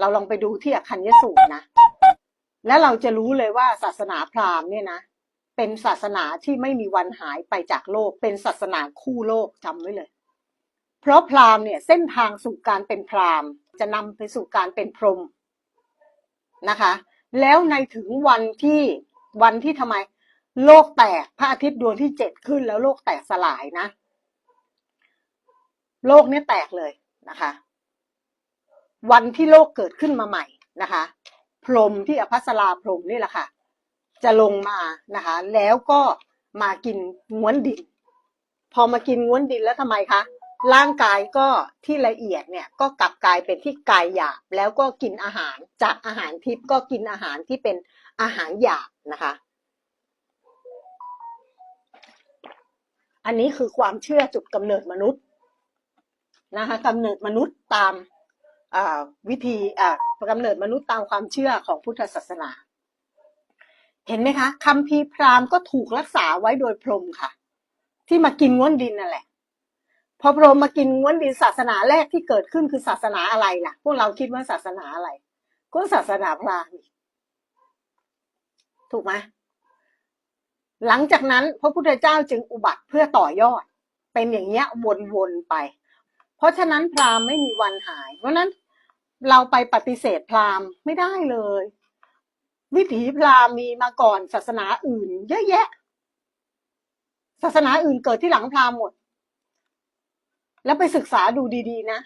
เราลองไปดูที่อคัญญสูตรนะ แล้วเราจะรู้เลยว่าศาสนาพราหมณ์เนี่ยนะ เป็นศาสนาที่ไม่มีวันหายไปจากโลก เป็นศาสนาคู่โลกจำไว้เลย เพราะพราหมณ์เนี่ยเส้นทางสู่การเป็นพราหมณ์ จะนำไปสู่การเป็นพรหมนะคะ แล้วในถึงวันที่วันที่ทำไม โลกแตกพระอาทิตย์ดวงที่เจ็ดขึ้นแล้วโลกแตกสลายนะ โลกนี่แตกเลยนะคะ วันที่โลกเกิดขึ้นมาใหม่นะคะ พรหมที่อภัสราพรหมนี่แหละค่ะ จะลงมานะคะ แล้วก็มากินง้วนดิน พอมากินง้วนดินแล้วทำไมคะร่างกายก็ที่ละเอียดเนี่ยก็กลับกลายเป็นที่กายหยาบแล้วก็กินอาหารจากอาหารทิพย์ก็กินอาหารที่เป็นอาหารหยาบนะคะ อันนี้คือความเชื่อจุดกำเนิดมนุษย์นะคะกำเนิดมนุษย์ตาม วิธีอ่ากำเนิดมนุษย์ตามความเชื่อของพุทธศาสนา เห็นไหมคะคัมภีพราหมณ์ก็ถูกรักษาไว้โดยพรหมค่ะ ที่มากินง้วนดินนั่นแหละ พอพรหมมากินง้วนดินศาสนาแรกที่เกิดขึ้นคือศาสนาอะไรล่ะ พวกเราคิดว่าศาสนาอะไร ก็ศาสนาพราหมณ์ถูกไหมหลังจากนั้นพระพุทธเจ้าจึงอุบัติเพื่อต่อยอด เป็นอย่างเงี้ยวนๆไป เพราะฉะนั้นพราหมณ์ไม่มีวันหาย เพราะฉะนั้น เราไปปฏิเสธพราหมณ์ไม่ได้เลย วิถีพราหมณ์มีมาก่อนศาสนาอื่น เยอะแยะ ศาสนาอื่นเกิดที่หลังพราหมณ์หมด แล้วไปศึกษาดูดี ๆ นะ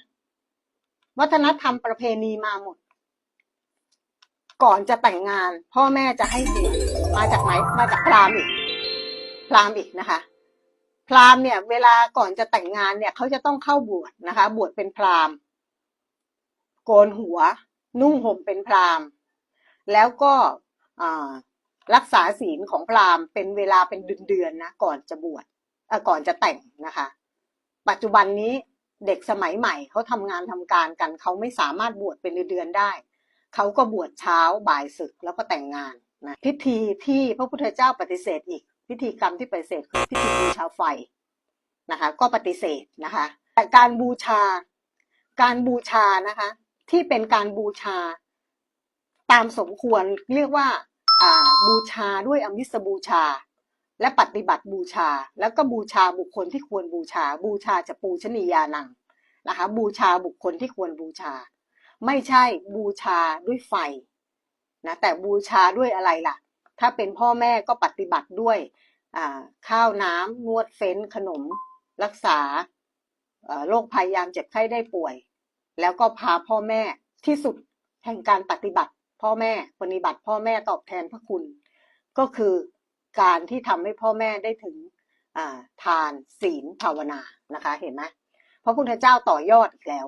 วัฒนธรรมประเพณีมาหมด ก่อนจะแต่งงาน พ่อแม่จะให้บวชมาจากไหนมาจากพราหมณ์อีกพราหมณ์อีกนะคะพราหมณ์เนี่ย เวลาก่อนจะแต่งงานเนี่ย เขาจะต้องเข้าบวชนะคะ บวชเป็นพราหมณ์ โกนหัว นุ่งห่มเป็นพราหมณ์ แล้วก็รักษาศีลของพราหมณ์เป็นเวลาเป็นเดือนๆนะก่อนจะบวชก่อนจะแต่งนะคะ ปัจจุบันนี้เด็กสมัยใหม่เขาทำงานทำการกันเขาไม่สามารถบวชเป็นเดือนๆได้เขาก็บวชเช้าบ่ายศึกแล้วก็แต่งงานนะพิธีที่พระพุทธเจ้าปฏิเสธอีก พิธีกรรมที่ปฏิเสธคือพิธีบูชาไฟนะคะ ก็ปฏิเสธนะคะแต่การบูชา การบูชานะคะ ที่เป็นการบูชา ตามสมควรเรียกว่าบูชาด้วยอมิสบูชา และปฏิบัติบูชา แล้วก็บูชาบุคคลที่ควรบูชา บูชาจะปูชนียานังนะคะบูชาบุคคลที่ควรบูชา ไม่ใช่บูชาด้วยไฟนะแต่บูชาด้วยอะไรล่ะ ถ้าเป็นพ่อแม่ก็ปฏิบัติด้วยข้าวน้ำนวดเฟ้นขนม รักษาโรคภัยยามเจ็บไข้ได้ป่วย แล้วก็พาพ่อแม่ที่สุดแห่งการปฏิบัติ พ่อแม่ปฏิบัติ พ่อแม่ตอบแทนพระคุณ ก็คือการที่ทำให้พ่อแม่ได้ถึงทานศีลภาวนานะคะ เห็นไหมพระพุทธเจ้าต่อยอดอีกแล้ว